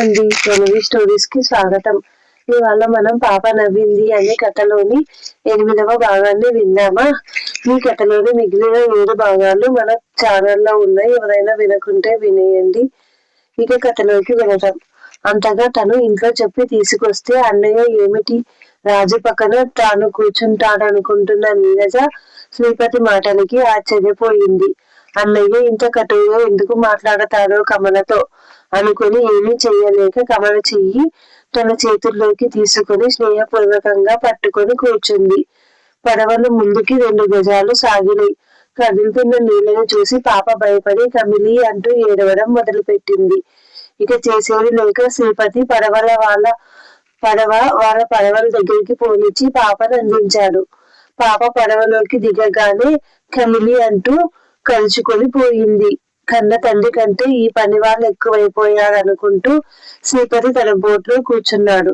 అండి ఎనిమిది స్టోరీస్కి స్వాగతం. ఇవాళ మనం పాప నవ్వింది అనే కథలోని ఎనిమిదవ భాగాన్ని విందామా? ఈ కథలోని మిగిలిన ఏడు భాగాలు మన ఛానల్లో ఉన్నాయి. ఎవరైనా వినకుంటే వినేయండి. ఇక కథలోకి వెళ్ళటం అంతగా తను ఇంట్లో చెప్పి తీసుకొస్తే అన్నయ్య ఏమిటి? రాజు పక్కన తాను కూర్చుంటాడనుకుంటున్న నీరజ శ్రీపతి మాటలకి ఆశ్చర్యపోయింది. అన్నయ్య ఇంత కటువుగా ఎందుకు మాట్లాడతాడో కమలతో. అనుకుని ఏమీ చేయలేక కమల చెయ్యి తన చేతుల్లోకి తీసుకుని స్నేహపూర్వకంగా పట్టుకొని కూర్చుంది. పడవలు ముందుకి రెండు గజాలు సాగినాయి. కదులుతున్న నీళ్ళని చూసి పాప భయపడి కమిలి అంటూ ఏడవడం మొదలుపెట్టింది. ఇక చేసేది లేక శ్రీపతి పడవల వాళ్ళ పడవ వాళ్ళ పడవల దగ్గరికి పోనిచ్చి పాపను అందించాడు. పాప పడవలోకి దిగగానే కమిలి అంటూ కలుచుకొని పోయింది. కన్న తండ్రి కంటే ఈ పని వాళ్ళు ఎక్కువైపోయారనుకుంటూ శ్రీపతి తన బోట్లో కూర్చున్నాడు.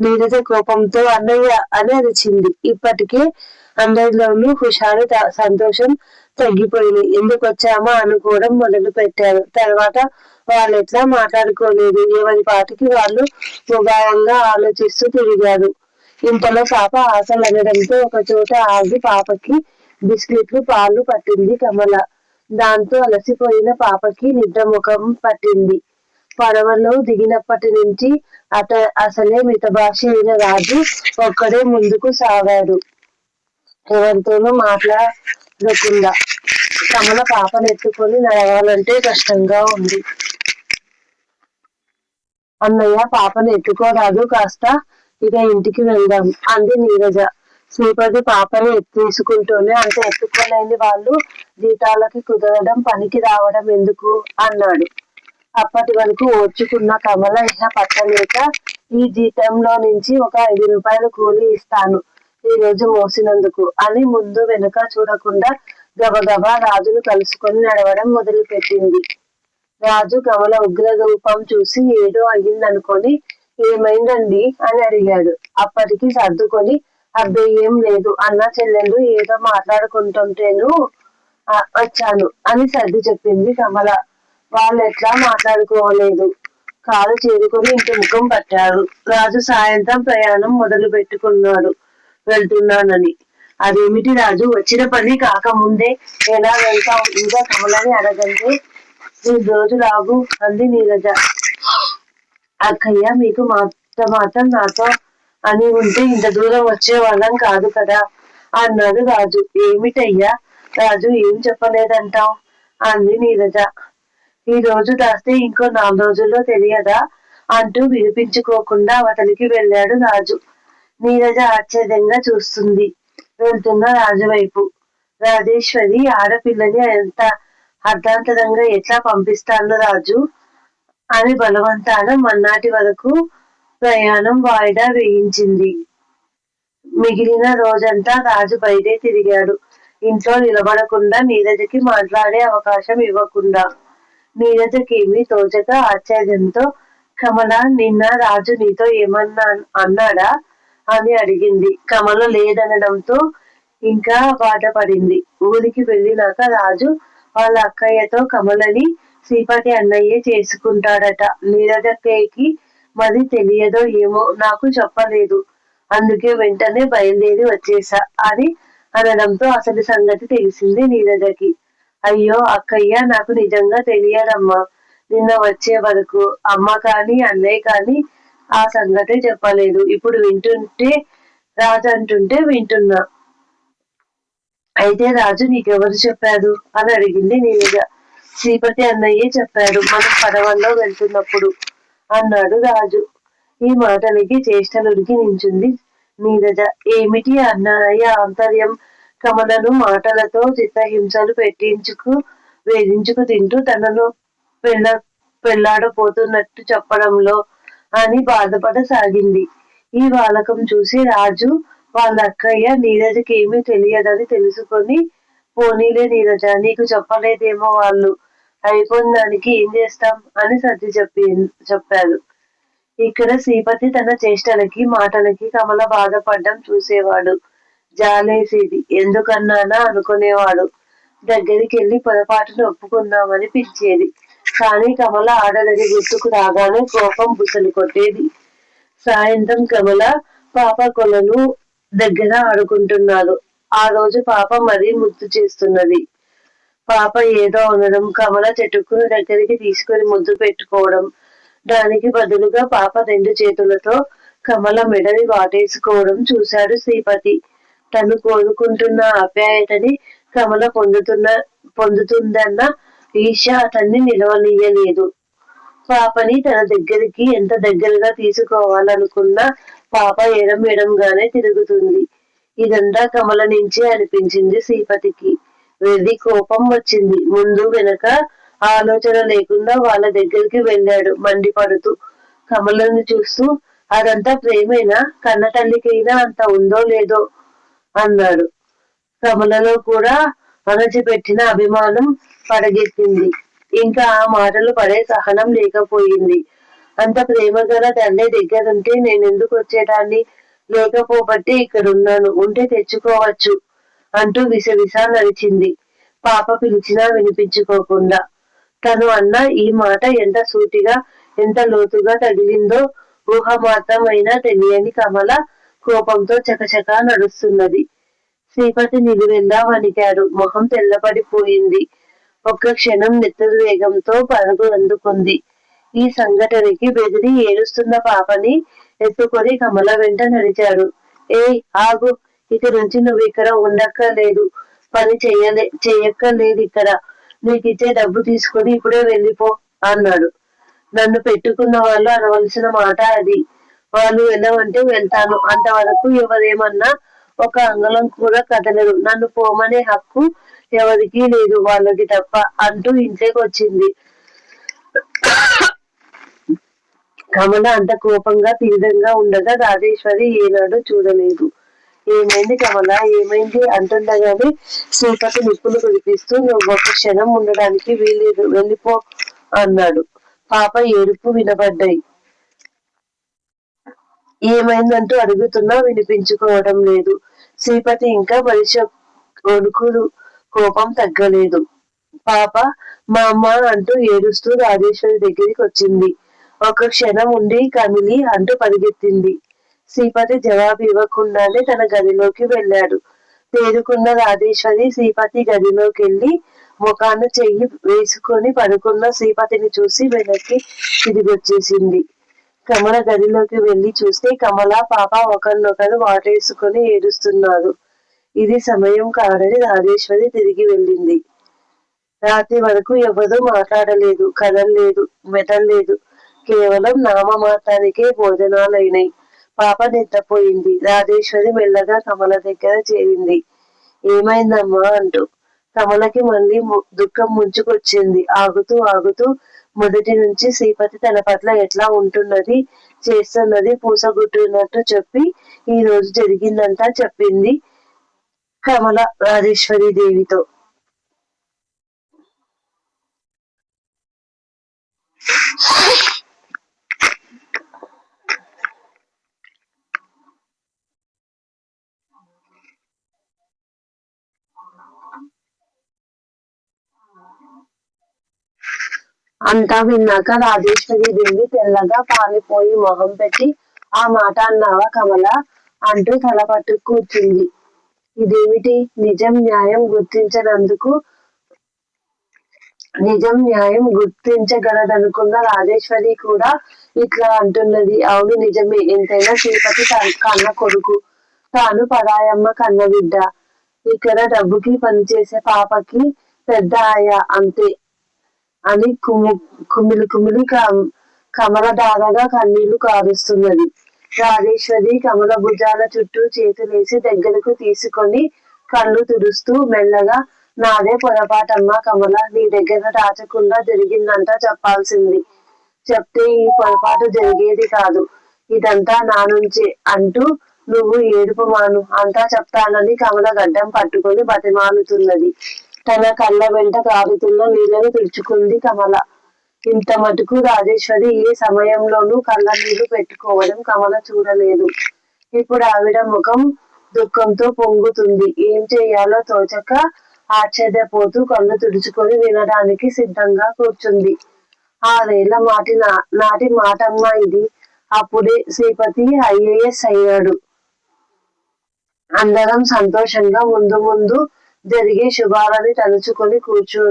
నీరజ కోపంతో అన్నయ్య అని అరిచింది. ఇప్పటికే అందరిలోనూ హుషారు సంతోషం తగ్గిపోయింది. ఎందుకు వచ్చామా? అనుకోవడం మొదలు పెట్టారు. తర్వాత వాళ్ళు ఎట్లా మాట్లాడుకోలేదు. ఎవరి పాటికి వాళ్ళు ఉగాయంగా ఆలోచిస్తూ తిరిగారు. ఇంతలో పాప ఆశలు అనడంతో ఒక చోట ఆగి పాపకి బిస్కెట్లు పాలు పట్టింది కమల. దాంతో అలసిపోయిన పాపకి నిద్రముఖం పట్టింది. పడవలో దిగినప్పటి నుంచి అత అసలే మితభాష అయిన రాజు ఒక్కడే ముందుకు సాగాడు. ఎవరితోనూ మాట్లాడకుండా తమల పాపను ఎత్తుకొని నడవాలంటే కష్టంగా ఉంది. అన్నయ్య పాపను ఎత్తుకోరాదు కాస్త ఇక ఇంటికి వెళ్దాం అంది నీరజ. శ్రీపతి పాపని తీసుకుంటూనే అంత ఎత్తుకోలేని వాళ్ళు జీతాలకి కుదరడం పనికి రావడం ఎందుకు అన్నాడు. అప్పటి వరకు ఓర్చుకున్న కమల ఇహ పట్టలేక ఈ జీతంలో నుంచి ఒక ఐదు రూపాయలు కూలి ఇస్తాను ఈ రోజు మోసినందుకు అని ముందు వెనుక చూడకుండా గబగబా రాజును కలుసుకొని నడవడం మొదలుపెట్టింది. రాజు కమల ఉగ్ర రూపం చూసి ఏదో అయ్యిందనుకొని ఏమైందండి? అని అడిగాడు. అప్పటికి సర్దుకొని అబ్బాయి ఏం లేదు. అన్న చెల్లెళ్ళు ఏదో మాట్లాడుకుంటుంటేను వచ్చాను అని సర్ది చెప్పింది కమల. వాళ్ళు ఎట్లా మాట్లాడుకోలేదు. కాలు చేరుకొని ఇంటి ముఖం పట్టారు రాజు సాయంత్రం ప్రయాణం మొదలు పెట్టుకున్నాడు. వెళ్తున్నానని. అదేమిటి రాజు? వచ్చిన పని కాకముందే ఎలా వెళ్తావు? ఇంకా కమలని అడగంటే ఈ రోజు రాగు అంది నీరజ. అక్కయ్య మీకు మాట మాత్రం నాతో అని ఉంటే ఇంత దూరం వచ్చే వాళ్ళం కాదు కదా అన్నాడు రాజు. ఏమిటయ్యా? రాజు ఏం చెప్పలేదంటావు? అంది నీరజ. ఈ రోజు దాస్తే ఇంకో నాలుగు రోజుల్లో తెలియదా? అంటూ వినిపించుకోకుండా అవతలికి వెళ్ళాడు రాజు. నీరజ ఆశ్చర్యంగా చూస్తుంది. వెళ్తున్న రాజు వైపు. రాజేశ్వరి ఆడపిల్లని ఎంత అర్ధాంతరంగా ఎట్లా పంపిస్తాను రాజు? అని బలవంతాన మన్నాటి వరకు ప్రయాణం వాయిదా వేయించింది. మిగిలిన రోజంతా రాజు బయటే తిరిగాడు. ఇంట్లో నిలబడకుండా నీరజకి మాట్లాడే అవకాశం ఇవ్వకుండా. నీరజకేమీ తోచక ఆశ్చర్యంతో కమల నిన్న రాజు నీతో ఏమన్నా అన్నాడా? అని అడిగింది. కమల లేదనడంతో ఇంకా బాధపడింది. ఊరికి వెళ్ళినాక రాజు వాళ్ళ అక్కయ్యతో కమలని శ్రీపతి అన్నయ్యే చేసుకుంటాడట. నీరజక్కయ్యకి మరి తెలియదో ఏమో నాకు చెప్పలేదు. అందుకే వెంటనే బయలుదేరి వచ్చేసా అని అనడంతో అసలు సంగతి తెలిసింది నీరజకి. అయ్యో అక్కయ్య నాకు నిజంగా తెలియదమ్మా. నిన్న వచ్చే వరకు అమ్మ కానీ అన్నయ్య కానీ ఆ సంగతి చెప్పలేదు. ఇప్పుడు వింటుంటే రాజు అంటుంటే వింటున్నా. అయితే రాజు నీకెవరు చెప్పారు? అని అడిగింది నీరజ. శ్రీపతి అన్నయ్యే చెప్పాడు. మనం పడవల్లో వెళ్తున్నప్పుడు. అన్నాడు రాజు. ఈ మాటలకి చేష్టలుడికి నించుంది నీరజ. ఏమిటి అన్నయ్య ఆంతర్యం కమలను మాటలతో చిత్తహింసలు పెట్టించుకు వేధించుకు తింటూ తనను పెళ్ళ పెళ్ళాడపోతున్నట్టు చెప్పడంలో అని బాధపడసాగింది. ఈ బాలకం చూసి రాజు వాళ్ళ అక్కయ్య నీరజకి ఏమీ తెలియదని తెలుసుకొని పోనీలే నీరజ నీకు చెప్పలేదేమో వాళ్ళు. అయిపోయిన దానికి ఏం చేస్తాం అని సర్ది చెప్పి చెప్పారు ఇక్కడ శ్రీపతి తన చేష్టలకి మాటలకి కమల బాధపడ్డం చూసేవాడు. జాలేసేది. ఎందుకన్నానా అనుకునేవాడు. దగ్గరికి వెళ్ళి పొరపాటును ఒప్పుకుందామని పిలిచేది. కానీ కమల ఆడదని గుర్తుకు రాగానే కోపం బుసలు కొట్టేది. సాయంత్రం కమల పాప కొలను దగ్గర ఆడుకుంటున్నారు ఆ రోజు పాప మరీ ముద్దు చేస్తున్నది. పాప ఏదో అనడం కమల చెట్టుకుని దగ్గరికి తీసుకొని ముద్దు పెట్టుకోవడం. దానికి బదులుగా పాప రెండు చేతులతో కమల మెడని వాటేసుకోవడం చూశాడు శ్రీపతి. తను కోరుకుంటున్న ఆప్యాయతని కమల పొందుతున్న పొందుతుందన్న ఈష అతన్ని నిలవనీయలేదు. పాపని తన దగ్గరికి ఎంత దగ్గరగా తీసుకోవాలనుకున్నా పాప ఎడం ఎడంగానే తిరుగుతుంది. ఇదంతా కమల నుంచి అనిపించింది శ్రీపతికి. వెళ్ళి కోపం వచ్చింది. ముందు వెనక ఆలోచన లేకుండా వాళ్ళ దగ్గరికి వెళ్ళాడు. మండిపడుతూ కమలను చూస్తూ అదంతా ప్రేమేనా? కన్న తల్లికైనా అంత ఉందో లేదో? అన్నాడు. కమలలో కూడా అణచిపెట్టిన అభిమానం పడగెత్తింది ఇంకా ఆ మాటలు పడే సహనం లేకపోయింది. అంత ప్రేమ గల తండ్రి దగ్గరుంటే నేను ఎందుకు వచ్చేటాన్ని లేకపోబట్టి ఇక్కడ ఉన్నాను ఉంటే తెచ్చుకోవచ్చు. అంటూ విసవిస నడిచింది పాప పిలిచినా వినిపించుకోకుండా. తను అన్న ఈ మాట ఎంత సూటిగా ఎంత లోతుగా తగిలిందో ఊహ మాత్రమైనా తెలియని కమల కోపంతో చకచక నడుస్తున్నది. శ్రీపతి నిలువెల్లా వణికాడు. మొహం తెల్లపడిపోయింది ఒక్క క్షణం నెత్తరు వేగంతో పరుగు అందుకుంది. ఈ సంఘటనకి బెదిరి ఏడుస్తున్న పాపని ఎత్తుకొని కమల వెంట నడిచాడు. ఏ ఆగు. ఇక నుంచి నువ్వు ఇక్కడ ఉండక్కర్లేదు. పని చెయ్యలే చెయ్యక్కర్లేదు ఇక్కడ. నీకు ఇచ్చే డబ్బు తీసుకుని ఇప్పుడే వెళ్ళిపో అన్నాడు. నన్ను పెట్టుకున్న వాళ్ళు అనవలసిన మాట అది. వాళ్ళు వెళ్ళమంటే వెళ్తాను. అంతవరకు ఎవరేమన్నా ఒక అంగళం కూడా కదలరు. నన్ను పోమనే హక్కు ఎవరికి లేదు. వాళ్ళకి తప్ప అంటూ ఇంట్లోకి వచ్చింది. కమల అంత కోపంగా తీవ్రంగా ఉండగా రాజేశ్వరి ఏనాడు చూడలేదు. ఏమైంది కమల? ఏమైంది? అంటుండగానే శ్రీపతి నిప్పులు కురిపిస్తూ నువ్వు ఒక క్షణం ఉండడానికి వీలేదు వెళ్ళిపో అన్నాడు. పాప ఏడుపు వినబడ్డాయి. ఏమైందంటూ అడుగుతున్నా వినిపించుకోవడం లేదు. శ్రీపతి ఇంకా మనిషి కొడుకులు కోపం తగ్గలేదు. పాప మా అమ్మ అంటూ ఏడుస్తూ రాజేశ్వరి దగ్గరికి వచ్చింది. ఒక క్షణం ఉండి కమిలి అంటూ పరిగెత్తింది. శ్రీపతి జవాబు ఇవ్వకుండానే తన గదిలోకి వెళ్ళాడు. తేరుకున్న రాజేశ్వరి శ్రీపతి గదిలోకి వెళ్ళి ముఖాన్ని చెయ్యి వేసుకొని పడుకున్న శ్రీపతిని చూసి వెనక్కి తిరిగొచ్చేసింది. కమల గదిలోకి వెళ్ళి చూస్తే కమల పాప ఒకరినొకరు వాటేసుకొని ఏడుస్తున్నారు. ఇది సమయం కాదని రాజేశ్వరి తిరిగి వెళ్ళింది. రాత్రి వరకు ఎవరూ మాట్లాడలేదు కదలలేదు మెదల్లేదు. కేవలం నామమాత్రానికే భోజనాలైనాయి. పాప నిద్రపోయింది. రాజేశ్వరి మెల్లగా కమల దగ్గర చేరింది. ఏమైందమ్మా అంటూ కమలకి మళ్ళీ దుఃఖం ముంచుకొచ్చింది. ఆగుతూ ఆగుతూ మొదటి నుంచి శ్రీపతి తన పట్ల ఎట్లా ఉంటున్నది చేస్తున్నది పూసగుట్టున్నట్టు చెప్పి ఈ రోజు జరిగిందంతా చెప్పింది కమల రాజేశ్వరి దేవితో. అంతా విన్నాక రాజేశ్వరి దేవి తెల్లగా పాలిపోయి మొహం పెట్టి ఆ మాట అన్నావా కమల? అంటూ తల పట్టు కూర్చుంది. ఇదేమిటి? నిజం న్యాయం గుర్తించనందుకు నిజం న్యాయం గుర్తించగలదనుకున్న రాజేశ్వరి కూడా ఇట్లా అంటున్నది. అవును నిజమే. ఎంతైనా తిరుపతి కన్న కొడుకు. తాను పరాయమ్మ కన్న బిడ్డ. ఇక్కడ డబ్బుకి పనిచేసే పాపకి పెద్ద ఆయా. అంతే. అని కుమి కుమిలి కుమిలి కమల దారగా కన్నీళ్ళు కారుస్తున్నది. రాజేశ్వరి కమల భుజాల చుట్టూ చేతులేసి దగ్గరకు తీసుకొని కళ్ళు తుడుస్తూ మెల్లగా నాదే పొరపాటమ్మా కమల నీ దగ్గర దాచకుండా జరిగిందంట చెప్పాల్సింది. చెప్తే ఈ పొరపాటు జరిగేది కాదు. ఇదంతా నా నుంచే అంటూ నువ్వు ఏడుపు మాను అంతా చెప్తానని కమల గడ్డం పట్టుకొని బతిమాలుతున్నది. తన కళ్ళ వెంట కారుతున్న నీళ్ళను తుడుచుకుంది కమల. ఇంత మటుకు రాజేశ్వరి ఏ సమయంలోనూ కళ్ళ నీళ్ళు పెట్టుకోవడం కమల చూడలేదు. ఇప్పుడు ఆవిడ ముఖం దుఃఖంతో పొంగుతుంది. ఏం చేయాలో తోచక ఆశ్చర్యపోతూ కళ్ళు తుడుచుకొని వినడానికి సిద్ధంగా కూర్చుంది. ఆరేళ్ళ మాటి నా నాటి మాటమ్మ ఇది. అప్పుడే శ్రీపతి ఐఏఎస్ అయ్యాడు. అందరం సంతోషంగా ముందు ముందు జరిగే శుభాలని తలుచుకొని కూర్చో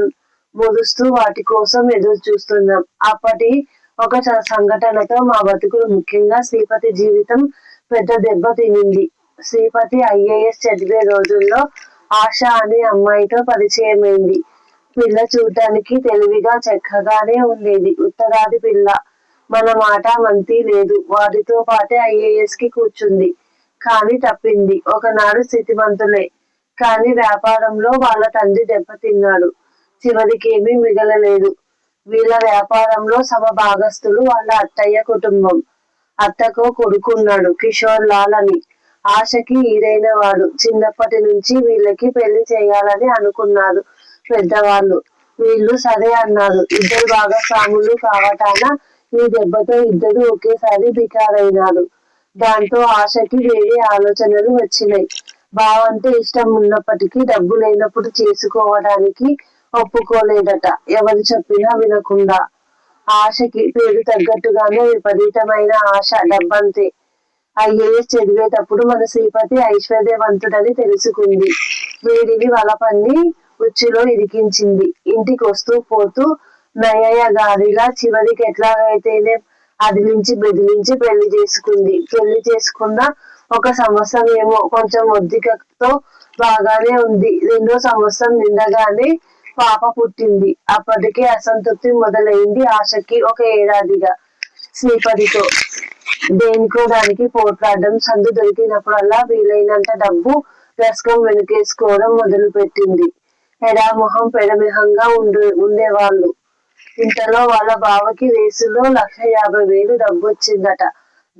మురుస్తూ వాటి కోసం ఎదురు చూస్తున్నాం. అప్పటి ఒక సంఘటనతో మా బతుకులు ముఖ్యంగా శ్రీపతి జీవితం పెద్ద దెబ్బ తినింది. శ్రీపతి ఐఏఎస్ చదివే రోజుల్లో ఆశ అనే అమ్మాయితో పరిచయమైంది. పిల్ల చూడటానికి తెలివిగా చక్కగానే ఉండేది. ఉత్తరాది పిల్ల. మన మాట మంతి లేదు. వారితో పాటే ఐఏఎస్కి కూర్చుంది. కానీ తప్పింది. ఒకనాడు స్థితివంతులే కానీ వ్యాపారంలో వాళ్ళ తండ్రి దెబ్బతిన్నాడు చివరికి ఏమీ మిగలలేదు. వీళ్ళ వ్యాపారంలో సమ భాగస్తులు వాళ్ళ అత్తయ్య కుటుంబం. అత్తకు కొడుకున్నాడు కిషోర్ లాల్ అని. ఆశకి ఈరైన వాడు చిన్నప్పటి నుంచి వీళ్ళకి పెళ్ళి చేయాలని అనుకున్నారు పెద్దవాళ్ళు. వీళ్ళు సరే అన్నారు. ఇద్దరు భాగస్వాములు కావటాన ఈ దెబ్బతో ఇద్దరు ఒకేసారి బికారైనారు. దాంతో ఆశకి వేరే ఆలోచనలు వచ్చినాయి. బావ అంటే ఇష్టం ఉన్నప్పటికీ డబ్బు లేనప్పుడు చేసుకోవడానికి ఒప్పుకోలేదట. ఎవరు చెప్పినా వినకుండా. ఆశకి పేరు తగ్గట్టుగానే విపరీతమైన ఆశ డబ్బంతే. ఐఏఎస్ చదివేటప్పుడు మన శ్రీపతి ఐశ్వర్యవంతుడని తెలుసుకుంది. వీడిని వలపన్ని ఉచ్చులో ఇరికించింది. ఇంటికి వస్తూ పోతూ నయ్యయ్య గారిలా చివరికి ఎట్లాగైతేనే అదిలించి బెదిలించి బెదిరించి పెళ్ళి చేసుకుంది. పెళ్ళి చేసుకున్న ఒక సంవత్సరం ఏమో కొంచెం ఒద్దికతో బాగానే ఉంది. రెండో సంవత్సరం నిండగానే పాప పుట్టింది. అప్పటికే అసంతృప్తి మొదలైంది ఆశకి ఒక ఏడాదిగా శ్రీపతితో. దేనికో దానికి పోట్లాడడం సందు దొరికినప్పుడల్లా వీలైనంత డబ్బు రసకం వెనుకేసుకోవడం మొదలు పెట్టింది ఎడామొహం పెడమిహంగా ఉండే ఉండేవాళ్ళు. ఇంతలో వాళ్ళ బావకి రేసులో లక్ష యాభై వేలు డబ్బు వచ్చిందట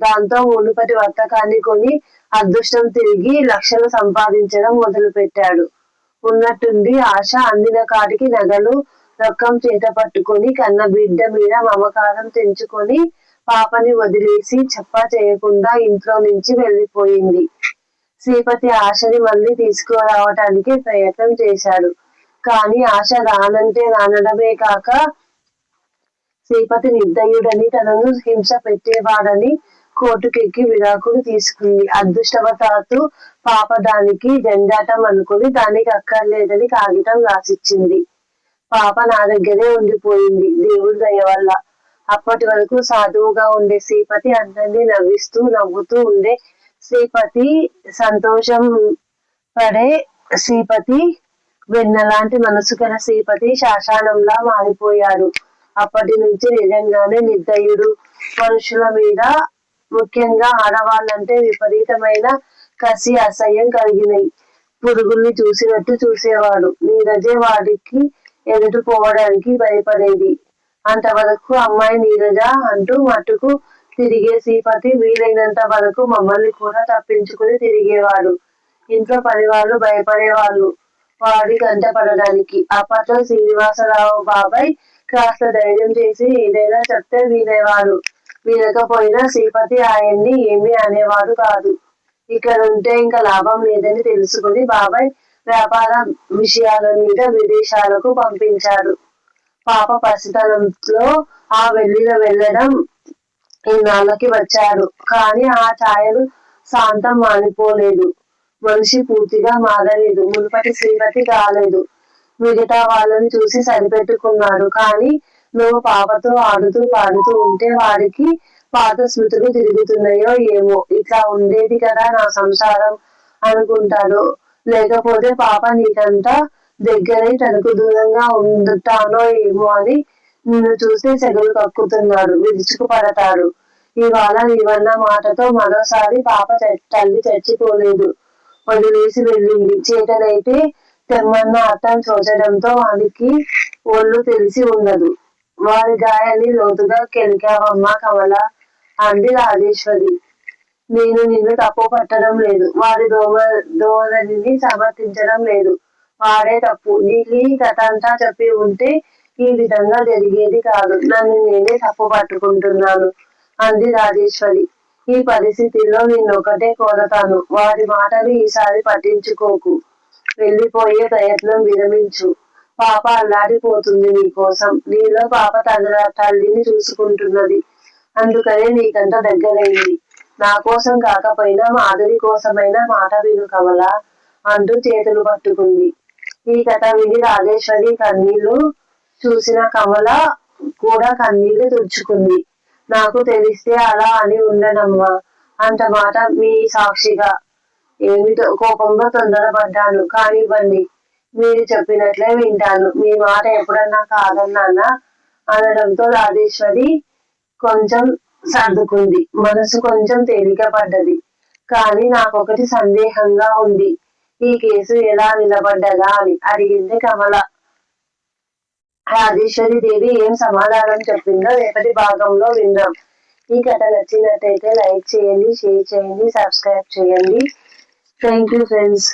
దాంతో మునుపటి వర్తకాన్ని కొని అదృష్టం తిరిగి లక్షలు సంపాదించడం మొదలు పెట్టాడు ఉన్నట్టుండి ఆశ అందిన కాడికి నగలు రొక్కం చేత పట్టుకుని కన్న బిడ్డ మీద మమకారం తెంచుకొని పాపని వదిలేసి చెప్పా చేయకుండా ఇంట్లో నుంచి వెళ్ళిపోయింది. శ్రీపతి ఆశని మళ్ళీ తీసుకురావటానికి ప్రయత్నం చేశాడు. కానీ ఆశ రానంటే రానడమే కాక శ్రీపతి నిర్దయుడని తనను హింస పెట్టేవాడని కోర్టుకెక్కి విడాకులు తీసుకుంది. అదృష్టవశాత్తు పాప దానికి జంజాటం అనుకుని దానికి అక్కర్లేదని కాగితం రాసిచ్చింది. పాప నా దగ్గరే ఉండిపోయింది. దేవుడి దయ వల్ల. అప్పటి వరకు సాధువుగా ఉండే శ్రీపతి అందరినీ నవ్విస్తూ నవ్వుతూ ఉండే శ్రీపతి సంతోషం పడే శ్రీపతి వెన్నలాంటి మనసు గల శ్రీపతి శాసనంలా మారిపోయారు అప్పటి నుంచి నిజంగానే నిర్దయుడు. మనుషుల మీద ముఖ్యంగా ఆడవాళ్ళంటే విపరీతమైన కసి అసహ్యం కలిగినాయి. పురుగుల్ని చూసినట్టు చూసేవాడు. నీరజే వాడికి ఎదుటిపోవడానికి భయపడేది. అంతవరకు అమ్మాయి నీరజ అంటూ మట్టుకు తిరిగే శ్రీపతి వీలైనంత వరకు మమ్మల్ని కూడా తప్పించుకుని తిరిగేవాడు. ఇంట్లో పని వాళ్ళు భయపడేవాళ్ళు. వాడి గంట పడడానికి. అప్పట్లో శ్రీనివాసరావు బాబాయ్ కాస్త ధైర్యం చేసి ఏదైనా చెప్తే వీలేవాడు వినకపోయినా శ్రీపతి ఆయన్ని ఏమీ అనేవాడు కాదు. ఇక్కడ ఉంటే ఇంకా లాభం లేదని తెలుసుకుని బాబాయ్ వ్యాపార విషయాల మీద విదేశాలకు పంపించాడు. పాప పసితనంలో ఆ వెళ్ళిన వెళ్ళడం ఇన్నాళ్ళకి వచ్చాడు. కానీ ఆ ఛాయలు శాంతం మానిపోలేదు. మనిషి పూర్తిగా మారలేదు. మునుపటి శ్రీమతి కాలేదు. మిగతా వాళ్ళని చూసి సరిపెట్టుకున్నాడు. కానీ నువ్వు పాపతో ఆడుతూ పాడుతూ ఉంటే వారికి పాత స్మృతులు తిరుగుతున్నాయో ఏమో. ఇట్లా ఉండేది కదా నా సంసారం అనుకుంటాడు. లేకపోతే పాప నీకంతా దగ్గరై తనకు దూరంగా ఉంటానో ఏమో అని నిన్ను చూస్తే సెగలు కక్కుతున్నాడు విరుచుకుపడతాడు. ఇవాళ నీవన్న మాటతో మరోసారి పాప తల్లి చచ్చిపోలేదు. వదిలేసి వెళ్ళింది. చేతనైతే తెమ్మన్న అర్థం చూచడంతో వానికి ఒళ్ళు తెలిసి ఉండదు. వారి గాయాన్ని లోతుగా కెలికావమ్మ కమల అంది రాజేశ్వరి. నేను నిన్ను తప్పు పట్టడం లేదు. వారి దోమ దోదని సమర్థించడం లేదు. వాడే తప్పు. నీకు కథ అంతా చెప్పి ఉంటే ఈ విధంగా జరిగేది కాదు. నన్ను నేనే తప్పు పట్టుకుంటున్నాను. అంది రాజేశ్వరి. ఈ పరిస్థితిలో నిన్నొకటే కోరతాను. వారి మాటలు ఈసారి పట్టించుకోకు. వెళ్ళిపోయే ప్రయత్నం విరమించు. పాప అల్లాడిపోతుంది నీకోసం. నీలో పాప తన తల్లిని చూసుకుంటున్నది. అందుకనే నీకంత దగ్గరైంది. నా కోసం కాకపోయినా మాధురి కోసమైనా మాట విను కమల అంటూ చేతులు పట్టుకుంది. ఈ కథ విని రాజేశ్వరి కన్నీళ్ళు చూసిన కమల కూడా కన్నీళ్ళు తుడుచుకుంది. నాకు తెలిస్తే అలా అని ఉండనమ్మా. అంత మాట మీ సాక్షిగా. ఏమిటో కోపంలో తొందరపడ్డాను. కానివ్వండి. మీరు చెప్పినట్లే వింటాను. మీ మాట ఎప్పుడన్నా కాదన్నానా అనడంతో రాజేశ్వరి కొంచెం సర్దుకుంది. మనసు కొంచెం తేలిక పడ్డది. కానీ నాకొకటి సందేహంగా ఉంది. ఈ కేసు ఎలా నిలబడ్డదా అని అడిగింది కమల. రాజేశ్వరి దేవి ఏం సమాధానం చెప్పిందో రేపటి భాగంలో విందాం. ఈ కథ నచ్చినట్టయితే లైక్ చేయండి షేర్ చేయండి సబ్స్క్రైబ్ చేయండి. Thank you friends.